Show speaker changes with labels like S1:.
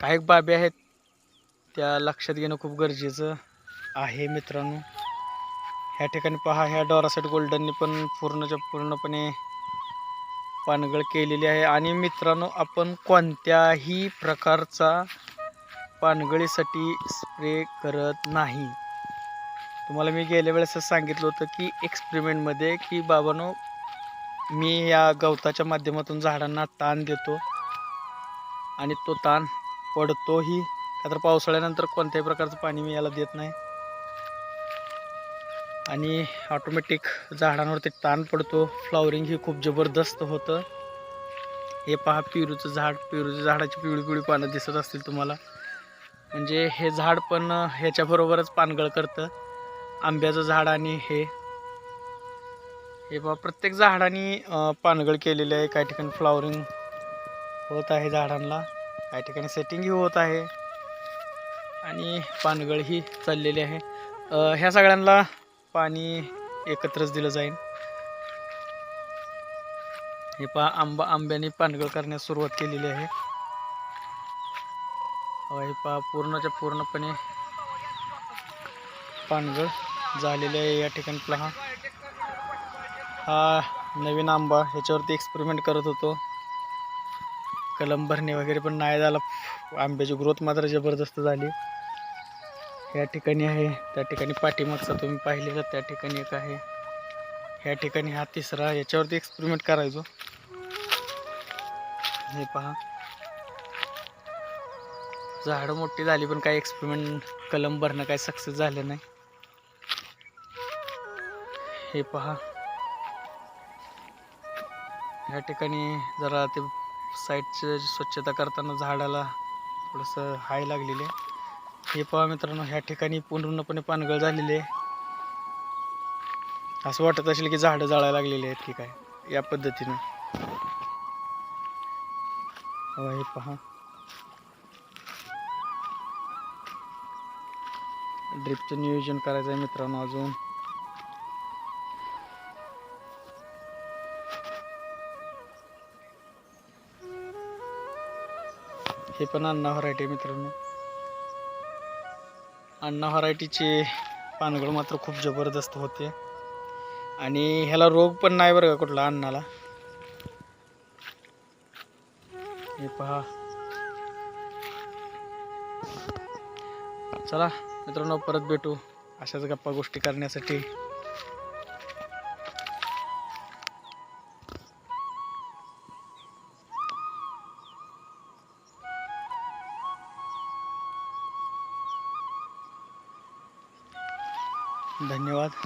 S1: काही बाबी आहेत त्या लक्षात घेणं खूप गरजेचं आहे मित्रांनो. ह्या ठिकाणी पहा ह्या डॉरासेट गोल्डननी पण पूर्णच्या पूर्णपणे पानगळ केलेली आहे. आणि मित्रांनो आपण कोणत्याही प्रकारचा पानगळीसाठी स्प्रे करत नाही. तुम्हाला मी गेल्या वेळेस सांगितलं होतं की एक्सपेरिमेंटमध्ये की बाबानो मी या गवताच्या माध्यमातून झाडांना ताण देतो. आणि तो ताण पडतोही. का तर पावसाळ्यानंतर कोणत्याही प्रकारचं पाणी मी याला देत नाही. आणि ऑटोमॅटिक झाडांवरती ताण पडतो. फ्लॉवरिंग ही खूप जबरदस्त होतं. हे पहा पेरूचं झाड. पेरूच्या झाडाची पिवळी पिवळी पानं दिसत असतील तुम्हाला. म्हणजे हे झाड पण ह्याच्याबरोबरच पानगळ करतं. आंब्याचं झाड आणि हे. हे पहा प्रत्येक झाडाने पानगळ केलेलं आहे. काही ठिकाणी फ्लॉवरिंग होत आहे झाडांना. काही ठिकाणी सेटिंगही होत आहे. आणि पानगळ ही चाललेली आहे. ह्या सगळ्यांना पाणी एकत्रच दिलं जाईल. हे पहा आंबा आंब्याने पानगळ करण्यास सुरुवात केलेली आहे. हे पहा पूर्णच्या पूर्णपणे पानगळ झालेले आहे या ठिकाणी. पहा. हा नवीन आंबा ह्याच्यावरती एक्सपेरिमेंट करत होतो. कलम भरणे वगैरे पण नाही झाला. आंब्याची ग्रोथ मात्र जबरदस्त झाली. या ठिकाणी आहे. त्या ठिकाणी पाठीमागचा तुम्ही पाहिलेला त्या ठिकाणी एक आहे. ह्या ठिकाणी हा तिसरा. याच्यावरती एक्सपेरिमेंट करायचो. हे पहा. झाडं मोठी झाली पण काही एक्सपेरिमेंट कलम भरणं काही सक्सेस झालं नाही. हे पहा. ह्या ठिकाणी जरा ते साईडचं स्वच्छता करताना झाडाला थोडंसं हाय लागलेले आहे. हे पहा मित्रांनो ह्या ठिकाणी पूर्णपणे पानगळ झालेले आहे. असं वाटत असेल की झाडं जाळायला लागलेली आहेत की काय या पद्धतीनं. हो, हे पहा. ड्रिपचं नियोजन करायचं आहे मित्रांनो अजून. हे पण अण्णा व्हरायटी आहे मित्रांनो. अण्णा व्हरायटीचे पानगळ मात्र खूप जबरदस्त होते. आणि ह्याला रोग पण नाही बरं का कुठला अन्नाला हे पहा. चला मित्रांनो परत भेटू. अशाच गप्पा गोष्टी करण्यासाठी. धन्यवाद.